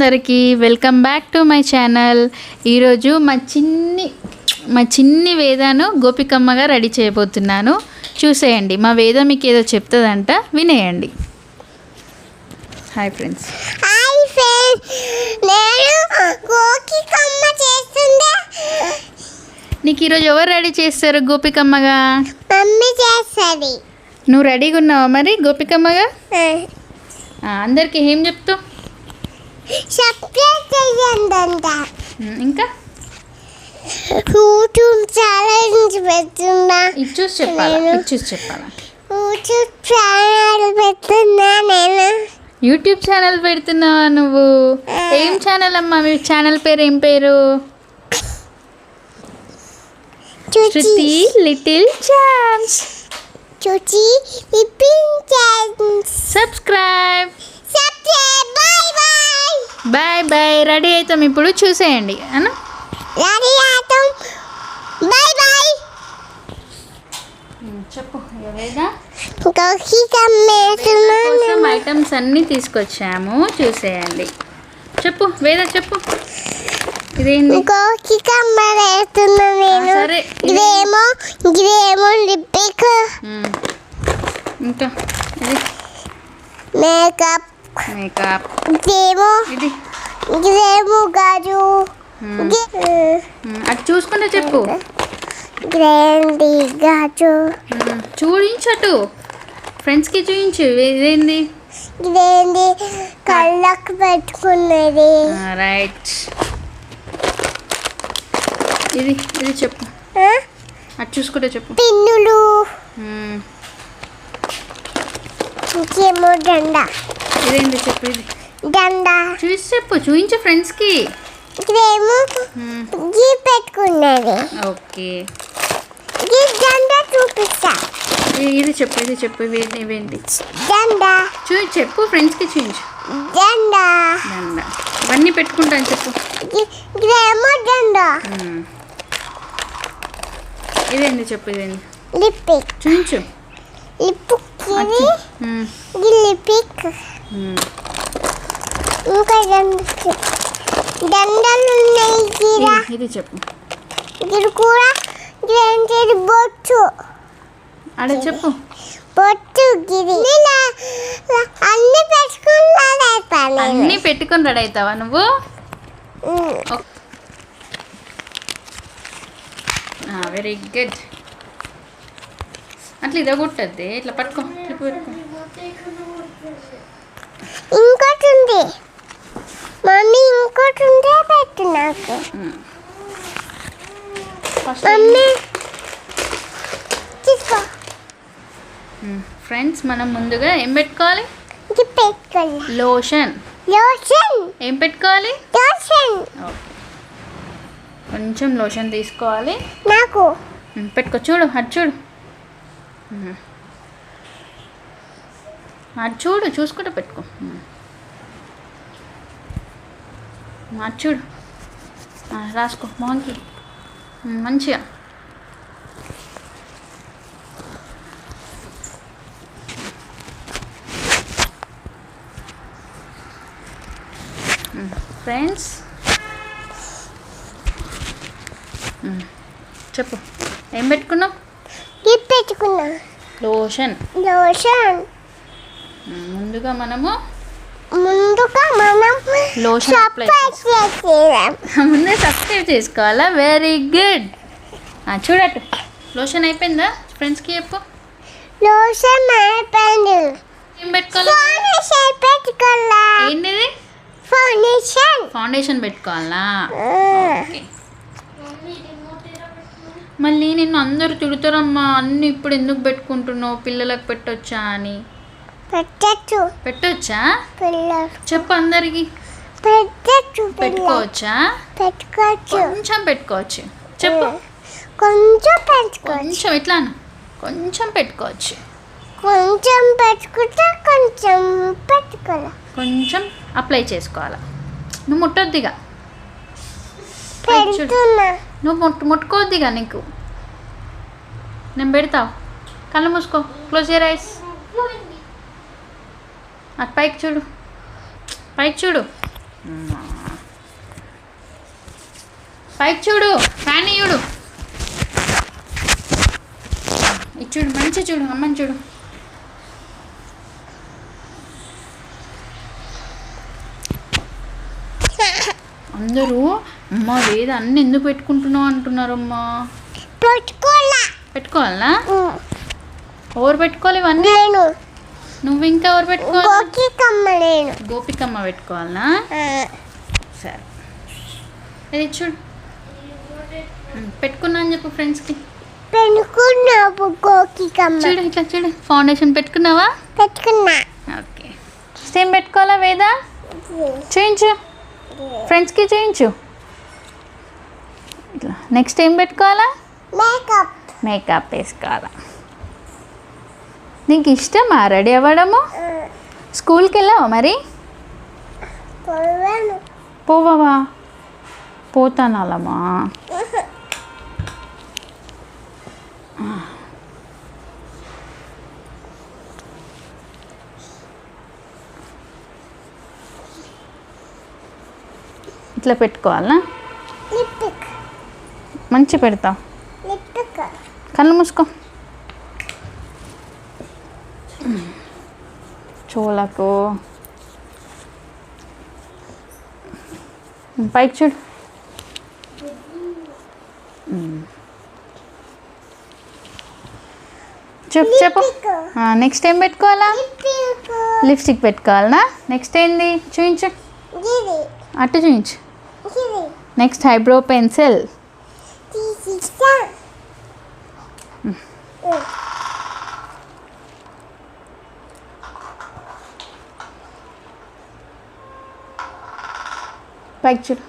అందరికీ welcome back to my channel. ఈరోజు మా చిన్ని మా చిన్ని వేదాను గోపికమ్మగా రెడీ చేయబోతున్నాను. చూసేయండి మా వేద మీకు ఏదో చెప్తుందంట వినేయండి. Hi friends. Hi friends. నేను గోకికమ్మ చేస్తుందా నీకు ఈరోజు ఎవరు రెడీ చేస్తారు గోపికమ్మగా? మమ్మీ చేస్తుంది. నువ్వు రెడీగా ఉన్నావా మరి గోపికమ్మగా? అందరికీ ఏం చెప్తావు? సబ్స్క్రైబ్ చేయండి ఉమ్, ఇంకా? యూట్యూబ్ ఛానల్ పెడుతున్నా. ఇది చూసి చెప్పాలా? ఇది చూసి చెప్పాలా? యూట్యూబ్ ఛానల్ పెడుతున్నా నేను. యూట్యూబ్ ఛానల్ పెడుతున్నావా నువ్వు? ఏం ఛానల్ అమ్మా? మీ ఛానల్ పేరు ఏం పేరు? శృతి. Little chance. చూచి ఇప్పించండి subscribe subscribe bye bye bye bye ready అవుతాం ఇప్పుడు చూసేయండి అన్న? రెడీ అవుతాం. Bye bye. చెప్పు ఐటమ్స్ అన్నీ తీసుకొచ్చాము చూసేయండి. చెప్పు వేద చెప్పు. ఇదేంటి సరే. ఇదేమో ఇదేమో. ఇంకా మేకప్ మేకప్ ఇదేమో ఇది. ఇదేమో గాజు. ఇది ఉమ్, అటు చూసుకుంటే చెప్పు. గ్రాండి గాజు ఉమ్, చూడించటు ఫ్రెండ్స్కి చూయించు. ఇదేంది? ఇదేంటి కళ్ళకు పెట్టుకున్నది. రైట్ ఇది ఇది చెప్పు? అటు చూసుకుంటే చెప్పు. పిన్నులు. ఉమ్, ఇంకేమో దండ ఇదేంటి చెప్పు ఇది? దండ చూసి చెప్పు చూయించు ఫ్రెండ్స్కి ఇదేమో గీ పెట్టుకున్నది. ఓకే. ఈ దండ చూపిస్తా. ఇది చెప్పు ఇది చెప్పు ఇవి ఇవేంటి? దండ చూ చెప్పు ఫ్రెండ్స్కి చూయించు. దండ దండ ఇవన్నీ పెట్టుకుంటాను చెప్పు. ఇదేమో దండ ఉమ్. ఇదేంటి చెప్పు ఇదేంటి లిపిక్ చూయించు. లిపిక్ ఇది ఇంకా దండ దండలు ఉన్నాయి ఇది- చెప్పు. ఇది కూడా ఇదేంటి బొట్టు ఆడ చెప్పు. బొట్టు గిరి. అన్ని పెట్టుకున్నాను అన్నీ పెట్టుకొని రెడీ అవుతావా నువ్వు? వెరీ గుడ్ అట్లా ఇదో కొట్టద్ది ఇట్లా పట్టుకో ఇట్లా పెట్టుకో. ఇంకోటి ఉంది మమ్మీ ఇంకోటి ఉంటే పెట్టు నాకు. మమ్మీ. తీసుకో. ఫ్రెండ్స్ మనం ముందుగా ఏం పెట్టుకోవాలి? పెట్టుకోవాలి. లోషన్. లోషన్. ఏం పెట్టుకోవాలి? లోషన్. కొంచెం లోషన్ తీసుకోవాలి. నాకు. పెట్టుకో. చూడు అటు చూడు. అటు చూడు చూసుకుంటూ పెట్టుకో. అటు చూడు. రాసుకో ఉమ్, మంచిగా. ఫ్రెండ్స్. చెప్పు. ఏం పెట్టుకున్నావు? పెట్టుకున్నా. లోషన్. లోషన్. ముందుగా మనము ముందుగా మనం లోషన్ అప్లై ముందే సబ్స్క్రైబ్ చేసుకోవాలా? Very good చూడట్టు. లోషన్ అయిపోయిందా? ఫ్రెండ్స్కి చెప్పు. లోషన్ అయిపోయింది. ఏం పెట్టుకోవాలా? ఫౌండేషన్ పెట్టుకోవాలా ఏంటిది? ఫౌండేషన్ ఫౌండేషన్ పెట్టుకోవాలా? మళ్ళీ నిన్ను అందరూ తిడుతారమ్మా. అన్ని ఇప్పుడు ఎందుకు పెట్టుకుంటున్నావు? పిల్లలకు పెట్టొచ్చా అని. పెట్టచ్చు. పెట్టొచ్చా? చెప్పు అందరికి. పెట్టచ్చు పెట్టుకోవచ్చా? పెట్టుకోవచ్చు. కొంచెం పెట్టుకోవచ్చు. చెప్పు. కొంచెం పెట్టుకోవచ్చు. కొంచెం ఎట్లా అను? కొంచెం పెట్టుకోవచ్చు. కొంచెం పెట్టుకుంటే కొంచెం పెట్టుకోవాలి. కొంచెం అప్లై చేసుకోవాలి. నువ్వు ముట్టొద్దిగా. నువ్వు ముట్టు ముట్టుకోవద్దిగా నీకు. నేను పెడతావు కళ్ళు మూసుకో. క్లోజ్ ఇయర్ ఐస్ అటు పైకి చూడు. పైకి చూడు. పైకి చూడు. ఫ్యాన్ చూడు. ఇది చూడు మంచి చూడు అమ్మని చూడు. అందరూ అమ్మ వేద అన్ని ఎందుకు పెట్టుకుంటున్నావు? అంటున్నారమ్మా. పెట్టుకోలే పెట్టుకోవాలనా? ఎవరు పెట్టుకోవాలి ఇవన్నీ? నేను. నువ్వు ఇంకా ఎవరు పెట్టుకోవాలి? గోపికమ్మ పెట్టుకోవాలనా? సరే. ఇది చూడు. ఉమ్, పెట్టుకున్నా అని చెప్పు ఫ్రెండ్స్కి. పెట్టుకున్నావు గోకి కమ్మ చూడు ఇట్లా చూడు. ఫౌండేషన్ పెట్టుకున్నావా? పెట్టుకున్నా. ఓకే. సేమ్ పెట్టుకోవాలా వేద? చూయించు. ఫ్రెండ్స్కి చూయించు. ఇట్లా. నెక్స్ట్ ఏం పెట్టుకోవాలా? మేకప్. మేకప్ వేసుకోవాలా. నీకు ఇష్టమా రెడీ అవ్వడము? స్కూల్కి వెళ్ళావా మరి? కొలవను పోవా పోతాను అలామా ఇట్లా పెట్టుకోవాలా మంచి పెడతావు. కళ్ళు మూసుకో. చోలకు పైకి చూడు. చెప్పు చెప్పు. నెక్స్ట్ ఏం పెట్టుకోవాలా? లిప్స్టిక్ పెట్టుకోవాలనా? నెక్స్ట్ ఏంది? చూయించు. ఇది అటు చూయించు. ఇది నెక్స్ట్ ఐబ్రో పెన్సిల్ పైకి చూడు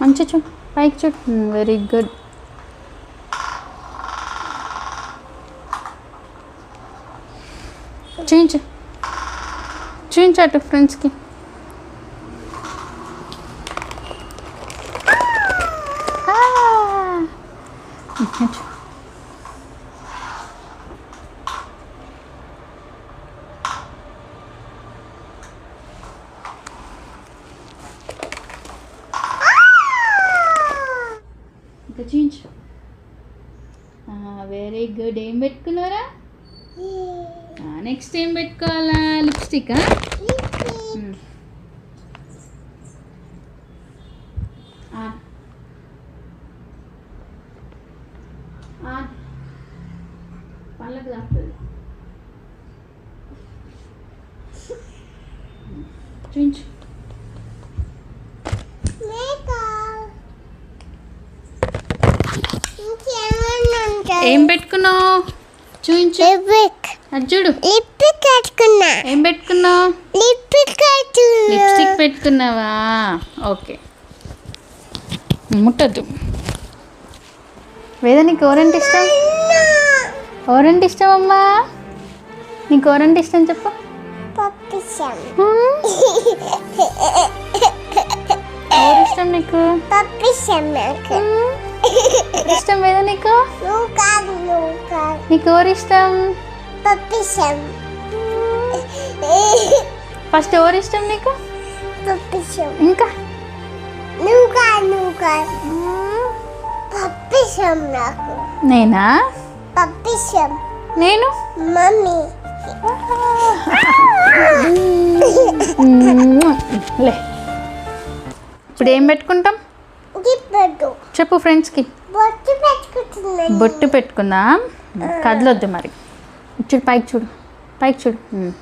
మంచి చూడు. పైకి చూడు వెరీ గుడ్ చూయించు. చూయించు అటు ఫ్రెండ్స్కి ఇంకా చూయించు వెరీ గుడ్ ఏం పెట్టుకున్నారా నెక్స్ట్ ఏం పెట్టుకోవాలా? లిప్స్టికా పళ్ళకి తాకుతుంది ఉంటాయి ఏం పెట్టుకున్నావు? అది చూడు. పెట్టుకున్నా. ఏం పెట్టుకున్నావు పెట్టుకున్నా. లిప్స్టిక్ పెట్టుకున్నావా? ఓకే. ముట్టద్దు. వేద నీకు ఎవరంటే ఇష్టం? ఎవరంటే ఇష్టం అమ్మా? నీకు ఎవరంటే ఇష్టం చెప్పు? ఎవరు ఇష్టం నీకు? ఇష్టం వేద నీకు? నీకు ఎవరు ఇష్టం ఫస్ట్ ఎవరు ఇష్టం నీకు? ఇంకా? నువ్వు నువ్వు నాకు. నేనా? నేను? మమ్మీ. లే. ఇప్పుడు ఏం పెట్టుకుంటాం? చెప్పు ఫ్రెండ్స్కి. బొట్టు పెట్టుకుంటున్నాను బొట్టు పెట్టుకుందాం. కదలొద్దు మరి. చూడు పైకి చూడు. పైకి చూడు.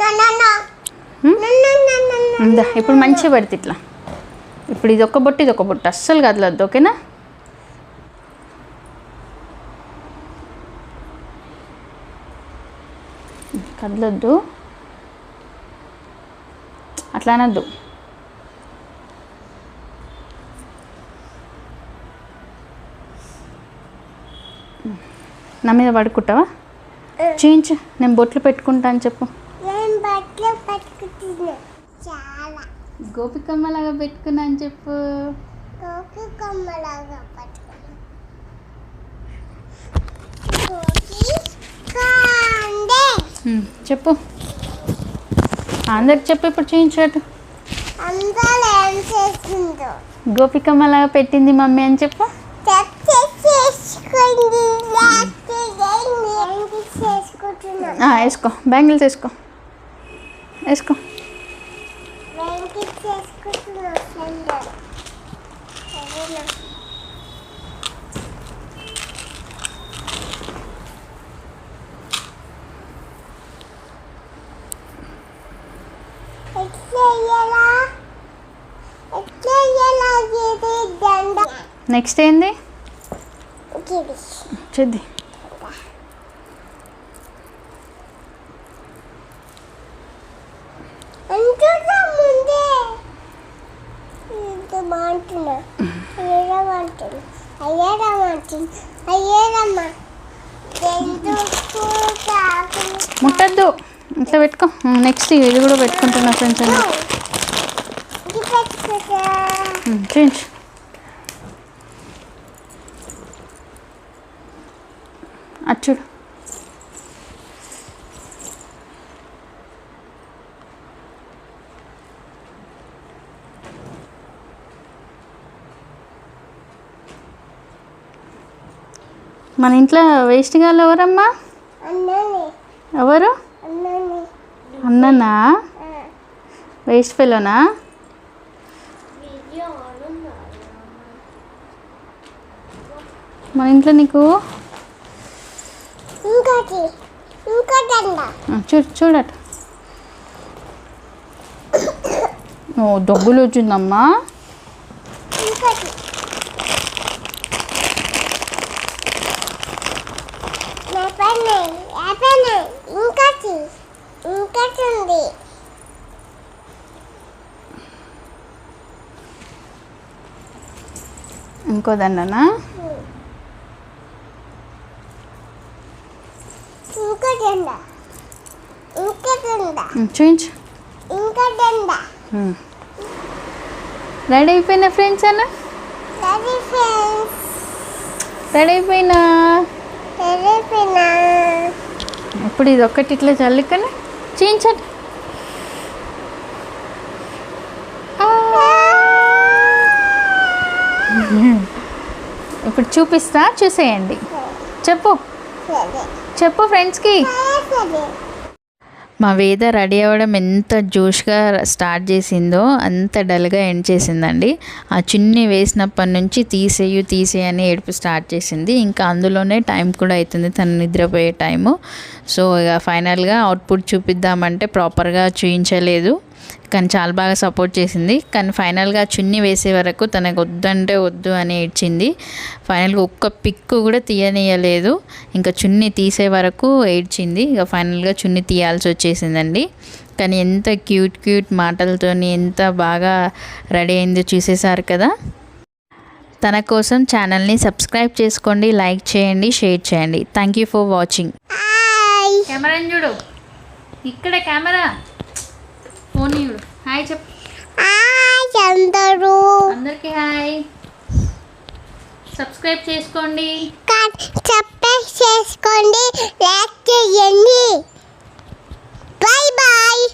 No, no. ఇందా ఇప్పుడు మంచిగా పెడితే ఇట్లా. ఇప్పుడు ఇది ఒక బొట్టు ఇది ఒక బొట్టు. అస్సలు కదలొద్దు ఓకేనా? కదలొద్దు. అట్లా అనద్దు. నా మీద పడుకుంటావా? చేయించు నేను బొట్లు పెట్టుకుంటా అని చెప్పు. గోపికమ్మలాగా పెట్టుకున్నా అని చెప్పు. చెప్పు. అందరికి చెప్పు ఇప్పుడు చేయించాడు గోపికమ్మలాగా పెట్టింది మమ్మీ అని చెప్పు. వేసుకో. బ్యాంగిల్స్ వేసుకో. వేసుకో నెక్స్ట్ ఏంది? చెద్ది. ముట్టద్దు. ఇట్లా పెట్టుకో. నెక్స్ట్ ఇది కూడా పెట్టుకుంటున్నా ఫ్రెండ్స్ అండి ఇది అచ్చుడు మన ఇంట్లో వేస్ట్ గాలు ఎవరమ్మా? ఎవరు? అన్నని. వేస్ట్ ఫెలోనా మన ఇంట్లో నీకు? చూడు చూడట. ఓ డబ్బులు వచ్చిందమ్మా ఇంకోటి లేపండి లేపండి ఇంకోటి ఇంకోటి ఉంది ఇంకో దండనా చూయించు. రెడీ అయిపోయినా ఫ్రెండ్స్ అన్న? ఫ్రెండ్స్. రెడీ అయిపోయినా. ఇప్పుడు ఇది ఒక్కటి ఇట్లా చల్లుకొని? చేయించండి ah. ఇప్పుడు చూపిస్తా చూసేయండి. చెప్పు. చెప్పు ఫ్రెండ్స్కి మా వేద రెడీ అవ్వడం ఎంత జోష్గా స్టార్ట్ చేసిందో అంత డల్గా ఎండ్ చేసిందండి. ఆ చున్నీ వేసినప్పటి నుంచి తీసేయు తీసేయని ఏడుపు స్టార్ట్ చేసింది. ఇంకా అందులోనే టైం కూడా అవుతుంది తను నిద్రపోయే టైము. సో ఇక ఫైనల్గా అవుట్పుట్ చూపిద్దామంటే ప్రాపర్గా చూపించలేదు కానీ చాలా బాగా సపోర్ట్ చేసింది. కానీ ఫైనల్గా చున్నీ వేసే వరకు తనకు వద్దంటే వద్దు అని ఏడ్చింది. ఫైనల్గా ఒక్క పిక్కు కూడా తీయనీయలేదు. ఇంకా చున్నీ తీసే వరకు ఏడ్చింది. ఇక ఫైనల్గా చున్నీ తీయాల్సి వచ్చేసిందండి. కానీ ఎంత క్యూట్ క్యూట్ మాటలతోని ఎంత బాగా రెడీ అయిందో చూసేశారు కదా. తన కోసం ఛానల్ని సబ్స్క్రైబ్ చేసుకోండి లైక్ చేయండి షేర్ చేయండి. Thank you for watching. Hi. Camera చూడు. ఇక్కడ కెమెరా. ఫోన్ చూడు హాయ్ హాయ్ అందరూ అందరికీ హాయ్. సబ్స్క్రైబ్ చేసుకోండి. చెప్పే చేసుకోండి లైక్ చేయండి. Bye bye.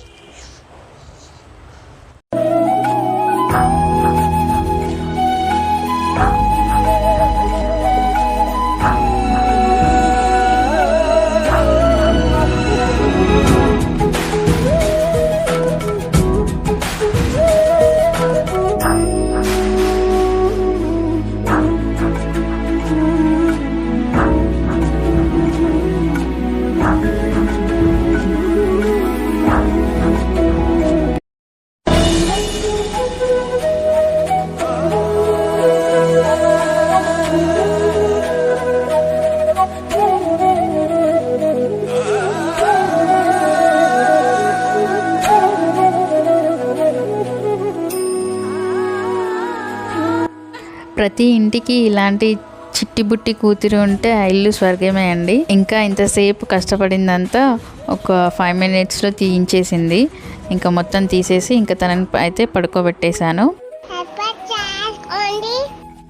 ప్రతి ఇంటికి ఇలాంటి చిట్టి బుట్టి కూతురు ఉంటే ఆ ఇల్లు స్వర్గమే అండి. ఇంకా ఇంతసేపు కష్టపడిందంతా ఒక ఫైవ్ మినిట్స్లో తీయించేసింది. ఇంకా మొత్తం తీసేసి ఇంకా తనని అయితే పడుకోబెట్టేశాను.